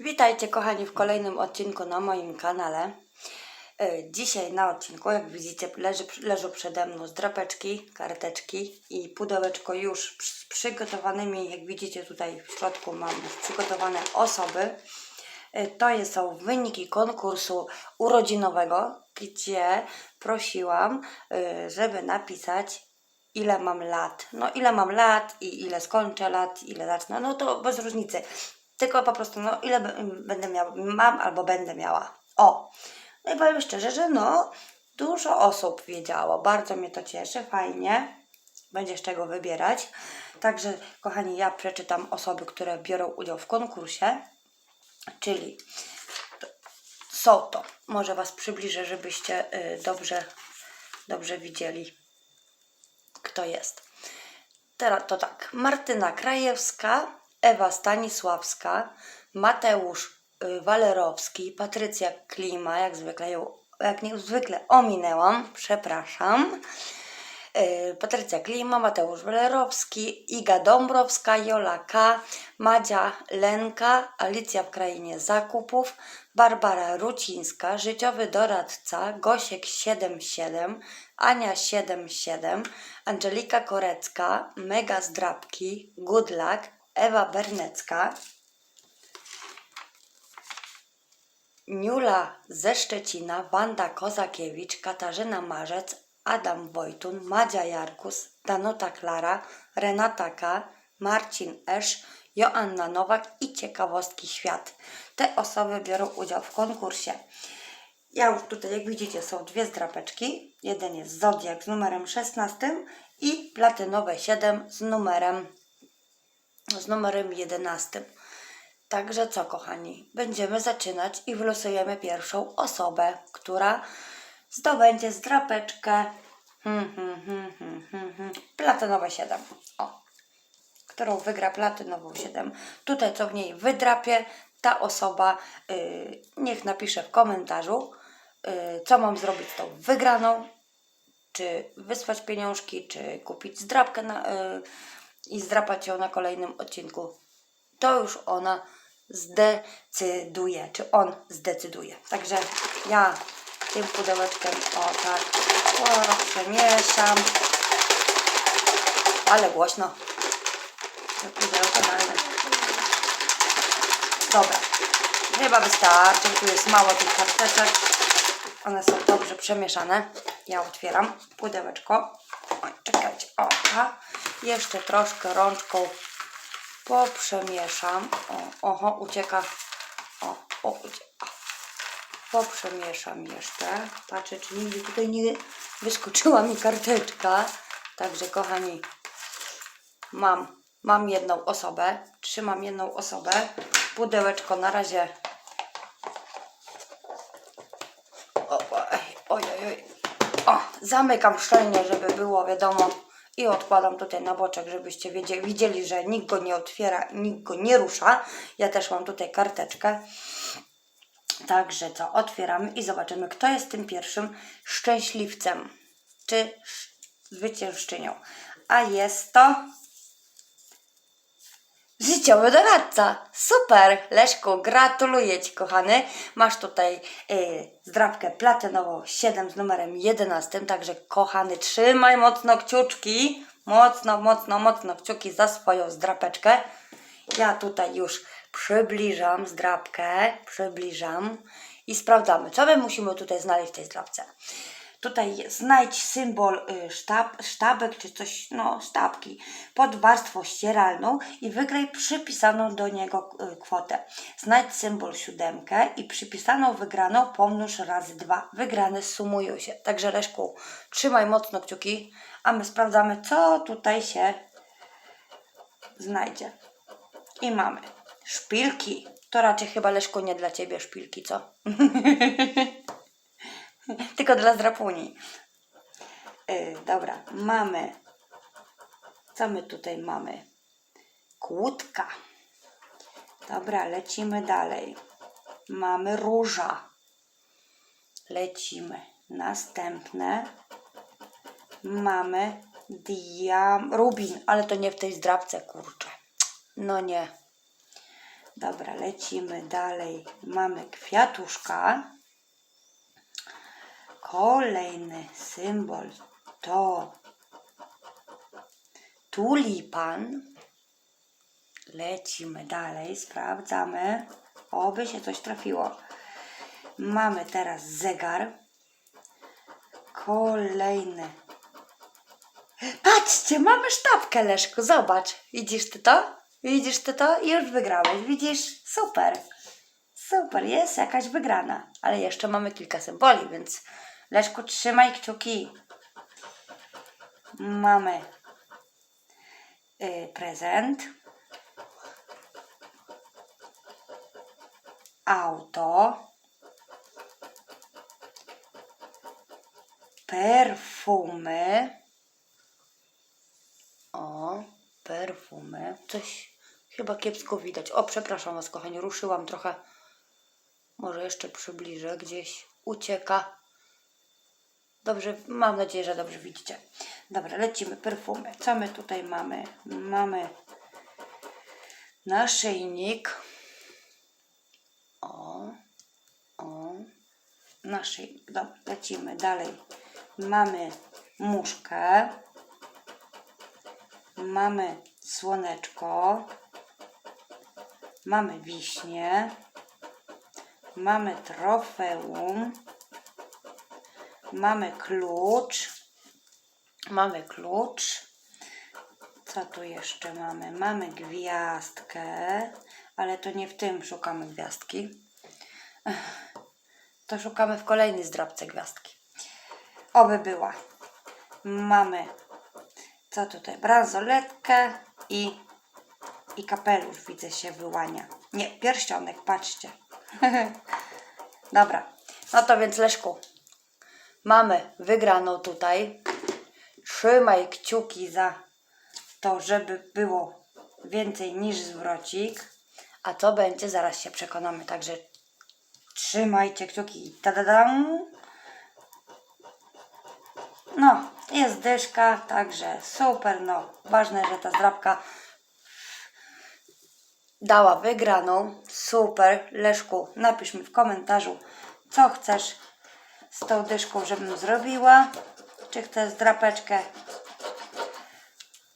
Witajcie kochani w kolejnym odcinku na moim kanale. E, Dzisiaj na odcinku, jak widzicie, leży, leżą przede mną zdrapeczki, karteczki i pudełeczko już z przygotowanymi, jak widzicie tutaj w środku mam już przygotowane osoby. E, To są wyniki konkursu urodzinowego, gdzie prosiłam, e, żeby napisać ile mam lat. No ile mam lat i ile skończę lat, ile zacznę, no to bez różnicy. Tylko po prostu, no ile będę miała, mam albo będę miała. O! No i powiem szczerze, że no dużo osób wiedziało. Bardzo mnie to cieszy, fajnie. Będzie z czego wybierać. Także, kochani, ja przeczytam osoby, które biorą udział w konkursie. Czyli są to. Może Was przybliżę, żebyście y, dobrze, dobrze widzieli kto jest. Teraz to tak. Martyna Krajewska, Ewa Stanisławska, Mateusz y, Walerowski, Patrycja Klima, jak zwykle ją, jak nie zwykle ominęłam, przepraszam. Y, Patrycja Klima, Mateusz Walerowski, Iga Dąbrowska, Jola K, Madzia Lenka, Alicja w Krainie Zakupów, Barbara Rucińska, życiowy doradca, Gosiek 77, Ania 77, Angelika Korecka, Mega Zdrabki, Good Luck, Ewa Bernecka, Niula ze Szczecina, Wanda Kozakiewicz, Katarzyna Marzec, Adam Wojtun, Madzia Jarkus, Danuta Klara, Renata K., Marcin Esz, Joanna Nowak i Ciekawostki Świat. Te osoby biorą udział w konkursie. Ja już tutaj, jak widzicie, są dwie zdrapeczki. Jeden jest Zodiak z numerem 16 i Platynowe 7 z numerem, z numerem 11. Także co, kochani, będziemy zaczynać i wylosujemy pierwszą osobę, która zdobędzie zdrapeczkę hmm, hmm, hmm, hmm, hmm, platynowe 7. O, którą wygra platynową 7. Tutaj co w niej wydrapie, ta osoba y, niech napisze w komentarzu, y, co mam zrobić z tą wygraną, czy wysłać pieniążki, czy kupić zdrapkę na, y, i zdrapać ją na kolejnym odcinku. To już ona zdecyduje, czy on zdecyduje. Także ja tym pudełeczkiem o tak o, przemieszam. Ale głośno. To. Dobra. Chyba wystarczy. Tu jest mało tych karteczek. One są dobrze przemieszane. Ja otwieram pudełeczko. Oj, czekajcie. O, tak. Jeszcze troszkę rączką poprzemieszam. O, oho, ucieka. O, o, ucieka. Poprzemieszam jeszcze. Patrzę, czy nigdzie tutaj nie wyskoczyła mi karteczka. Także, kochani, mam, mam jedną osobę. Trzymam jedną osobę. Pudełeczko na razie. O, zamykam szczelnie, żeby było wiadomo. I odkładam tutaj na boczek, żebyście wiedzieli, widzieli, że nikt go nie otwiera nikt go nie rusza. Ja też mam tutaj karteczkę. Także co, otwieramy i zobaczymy, kto jest tym pierwszym szczęśliwcem, czy zwyciężczynią. A jest to życiowy doradca. Super! Leszku, gratuluję Ci, kochany. Masz tutaj y, zdrabkę platynową 7 z numerem 11, także kochany, trzymaj mocno kciuczki. Mocno, mocno, mocno kciuki za swoją zdrapeczkę. Ja tutaj już przybliżam zdrabkę, przybliżam i sprawdzamy, co my musimy tutaj znaleźć w tej zdrabce. Tutaj znajdź symbol y, sztab, sztabek czy coś, no sztabki pod warstwą ścieralną i wygraj przypisaną do niego y, kwotę. Znajdź symbol siódemkę i przypisaną wygraną pomnóż razy dwa. Wygrane sumują się. Także Leszku, trzymaj mocno kciuki, a my sprawdzamy, co tutaj się znajdzie. I mamy szpilki. To raczej chyba Leszku nie dla ciebie szpilki, co? Tylko dla zdrapuni. Yy, dobra, mamy. Co my tutaj mamy? Kłódka. Dobra, lecimy dalej. Mamy róża. Lecimy. Następne. Mamy diam... Rubin, ale to nie w tej zdrabce, kurczę. No nie. Dobra, lecimy dalej. Mamy kwiatuszka. Kolejny symbol to tulipan. Lecimy dalej, sprawdzamy. Oby się coś trafiło. Mamy teraz zegar. Kolejny. Patrzcie, mamy sztabkę, Leszku, zobacz. Widzisz ty to? Widzisz ty to? I już wygrałeś, widzisz? Super. Super, jest jakaś wygrana. Ale jeszcze mamy kilka symboli, więc Leszku, trzymaj kciuki. Mamy y, prezent. Auto. Perfumy. O, perfumy. Coś chyba kiepsko widać. O, przepraszam Was, kochani, ruszyłam trochę. Może jeszcze przybliżę, gdzieś ucieka. Dobrze, mam nadzieję, że dobrze widzicie. Dobra, lecimy. Perfumy. Co my tutaj mamy? Mamy naszyjnik. O, o, naszyjnik. Dobra, lecimy dalej. Mamy muszkę. Mamy słoneczko. Mamy wiśnie. Mamy trofeum. Mamy klucz. Mamy klucz. Co tu jeszcze mamy? Mamy gwiazdkę, ale to nie w tym szukamy gwiazdki. To szukamy w kolejnej zdrabce gwiazdki. Oby była. Mamy co tutaj? Bransoletkę i, i kapelusz widzę się wyłania. Nie, pierścionek, patrzcie. Dobra, no to więc Leszku, mamy wygraną tutaj. Trzymaj kciuki za to, żeby było więcej niż zwrocik. A co będzie, zaraz się przekonamy. Także trzymajcie kciuki. Tadadam. No, jest dyszka, także super. No, ważne, że ta zdrabka dała wygraną. Super. Leszku, napisz mi w komentarzu, co chcesz z tą dyszką, żebym zrobiła. Czy chcesz drapeczkę,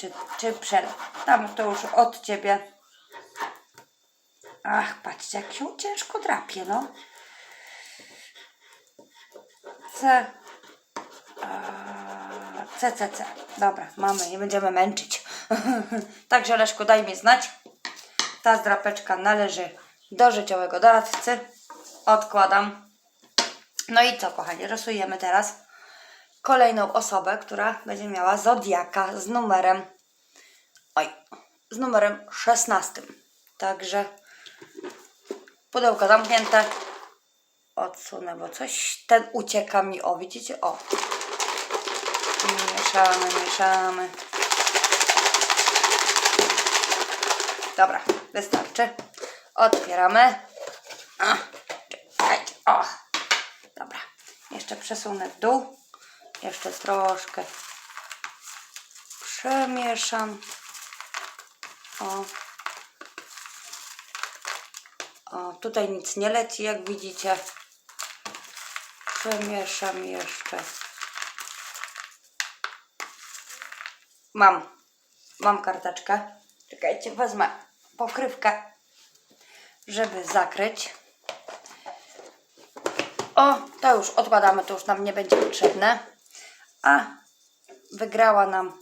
czy, czy przelew. Tam to już od ciebie. Ach, patrzcie, jak się ciężko drapie, no. C. Eee, CCC. Dobra, mamy, nie będziemy męczyć. Także Leszku, daj mi znać. Ta zdrapeczka należy do życiowego doradcy. Odkładam. No i co, kochani, rysujemy teraz kolejną osobę, która będzie miała zodiaka z numerem. Oj, z numerem 16. Także pudełko zamknięte. Odsunę, bo coś ten ucieka mi. O, widzicie? O. Mieszamy, mieszamy. Dobra, wystarczy. Otwieramy. A, czekajcie. O. Jeszcze przesunę w dół. Jeszcze troszkę przemieszam. O. O, tutaj nic nie leci, jak widzicie. Przemieszam jeszcze. Mam. Mam karteczkę. Czekajcie, wezmę pokrywkę, żeby zakryć. O, to już odkładamy, to już nam nie będzie potrzebne. A wygrała nam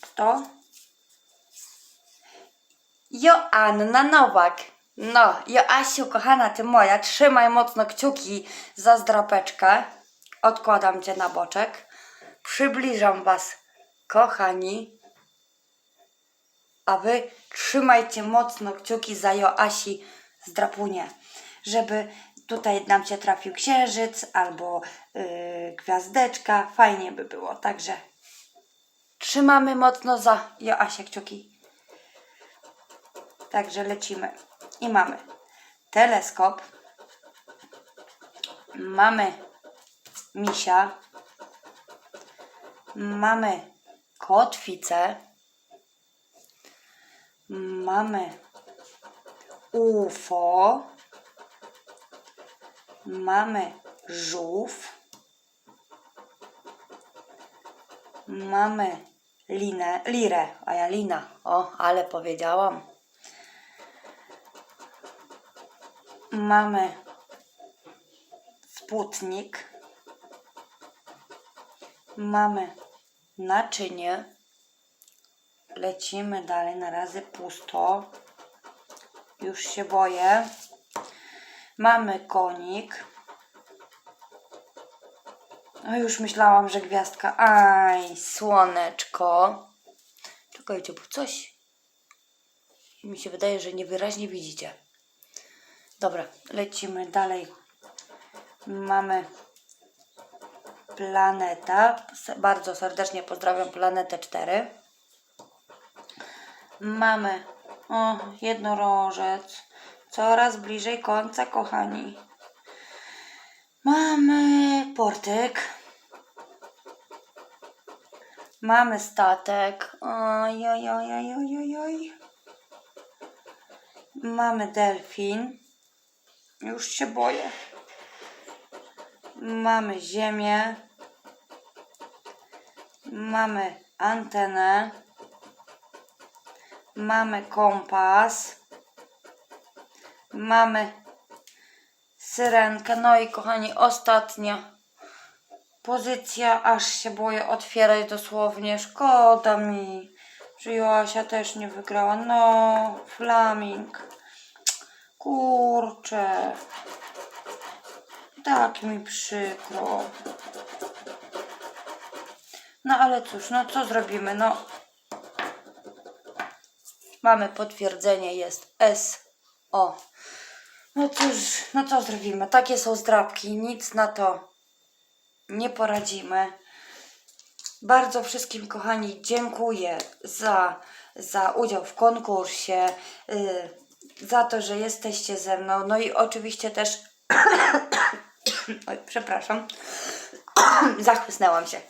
kto? Joanna Nowak. No, Joasiu, kochana, ty moja, trzymaj mocno kciuki za zdrapeczkę. Odkładam cię na boczek. Przybliżam was, kochani. A wy trzymajcie mocno kciuki za Joasi zdrapunie, żeby tutaj nam się trafił księżyc albo yy, gwiazdeczka. Fajnie by było, także trzymamy mocno za Joasię kciuki. Także lecimy. I mamy teleskop. Mamy misia. Mamy kotwicę. mamy UFO, mamy żółw, mamy linę, lirę, a ja lina, o, ale powiedziałam. Mamy sputnik, mamy naczynie, lecimy dalej, na razie pusto, już się boję. Mamy konik. No już myślałam, że gwiazdka. Aj, słoneczko. Czekajcie, bo coś mi się wydaje, że niewyraźnie widzicie. Dobra, lecimy dalej. Mamy planeta. Bardzo serdecznie pozdrawiam planetę 4. Mamy o, jednorożec. Coraz bliżej końca, kochani. Mamy portyk. Mamy statek. Oj, oj, oj, oj, oj, oj. Mamy delfin. Już się boję. Mamy ziemię. Mamy antenę. Mamy kompas. Mamy syrenkę. No i kochani, ostatnia pozycja. Aż się boję otwierać dosłownie. Szkoda mi, że Joasia też nie wygrała. No, flaming. Kurczę. Tak mi przykro. No ale cóż, no co zrobimy? No, Mamy potwierdzenie, jest S. O. No cóż, no co zrobimy? Takie są zdrabki, nic na to nie poradzimy. Bardzo wszystkim, kochani, dziękuję za, za udział w konkursie, y, za to, że jesteście ze mną. No i oczywiście też. Oj, przepraszam. Zachłysnęłam się.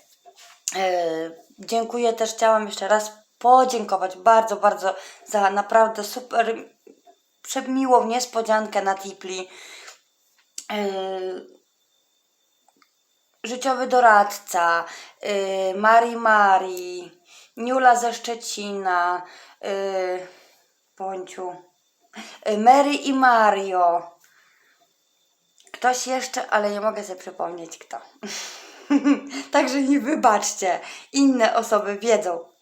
E, dziękuję też, chciałam jeszcze raz podziękować bardzo, bardzo za naprawdę super przemiłą niespodziankę na Tipli. E, życiowy doradca, e, Mari Mari, Niula ze Szczecina, e, Ponciu, Mary i Mario. Ktoś jeszcze, ale nie mogę sobie przypomnieć kto. Także nie wybaczcie. Inne osoby wiedzą,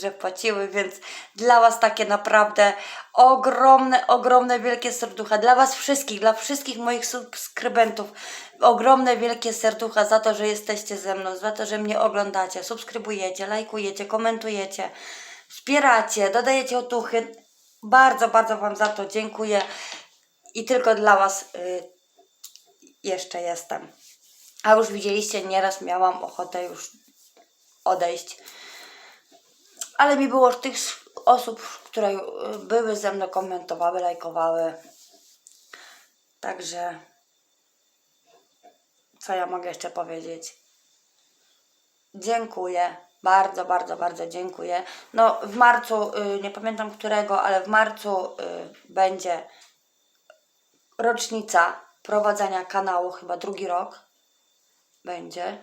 że płaciły, więc dla Was takie naprawdę ogromne, ogromne, wielkie serducha. Dla Was wszystkich, dla wszystkich moich subskrybentów. Ogromne, wielkie serducha za to, że jesteście ze mną, za to, że mnie oglądacie, subskrybujecie, lajkujecie, komentujecie, wspieracie, dodajecie otuchy. Bardzo, bardzo Wam za to dziękuję i tylko dla Was y, jeszcze jestem. A już widzieliście, nieraz miałam ochotę już odejść. Ale mi było tych osób, które y, były ze mną, komentowały, lajkowały. Także co ja mogę jeszcze powiedzieć? Dziękuję. Bardzo, bardzo, bardzo dziękuję. No w marcu, y, nie pamiętam którego, ale w marcu y, będzie rocznica prowadzenia kanału, chyba drugi rok będzie.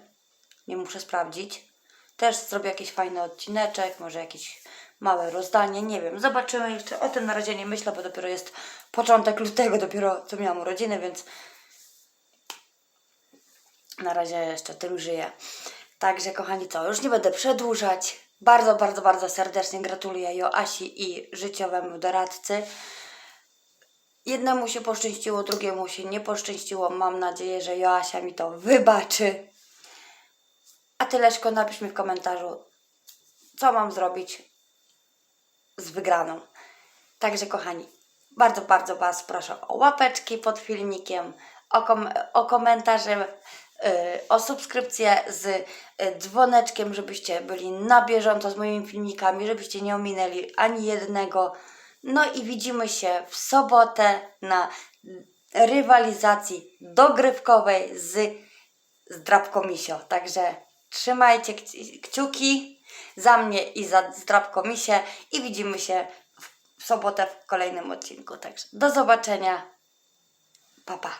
Nie muszę sprawdzić. Też zrobię jakiś fajny odcineczek, może jakieś małe rozdanie, nie wiem. Zobaczymy jeszcze. O tym na razie nie myślę, bo dopiero jest początek lutego, dopiero co miałam urodziny, więc na razie jeszcze tym żyję. Także kochani, co, już nie będę przedłużać. Bardzo, bardzo, bardzo serdecznie gratuluję Joasi i życiowemu doradcy. Jednemu się poszczęściło, drugiemu się nie poszczęściło. Mam nadzieję, że Joasia mi to wybaczy. A ty, Leszko, napisz mi w komentarzu, co mam zrobić z wygraną. Także, kochani, bardzo, bardzo Was proszę o łapeczki pod filmikiem, o, kom o komentarze, yy, o subskrypcję z yy, dzwoneczkiem, żebyście byli na bieżąco z moimi filmikami, żebyście nie ominęli ani jednego. No i widzimy się w sobotę na rywalizacji dogrywkowej z Zdrabkomisio. Także trzymajcie kci- kciuki za mnie i za Zdrabkomisie i widzimy się w sobotę w kolejnym odcinku. Także do zobaczenia. Pa, pa.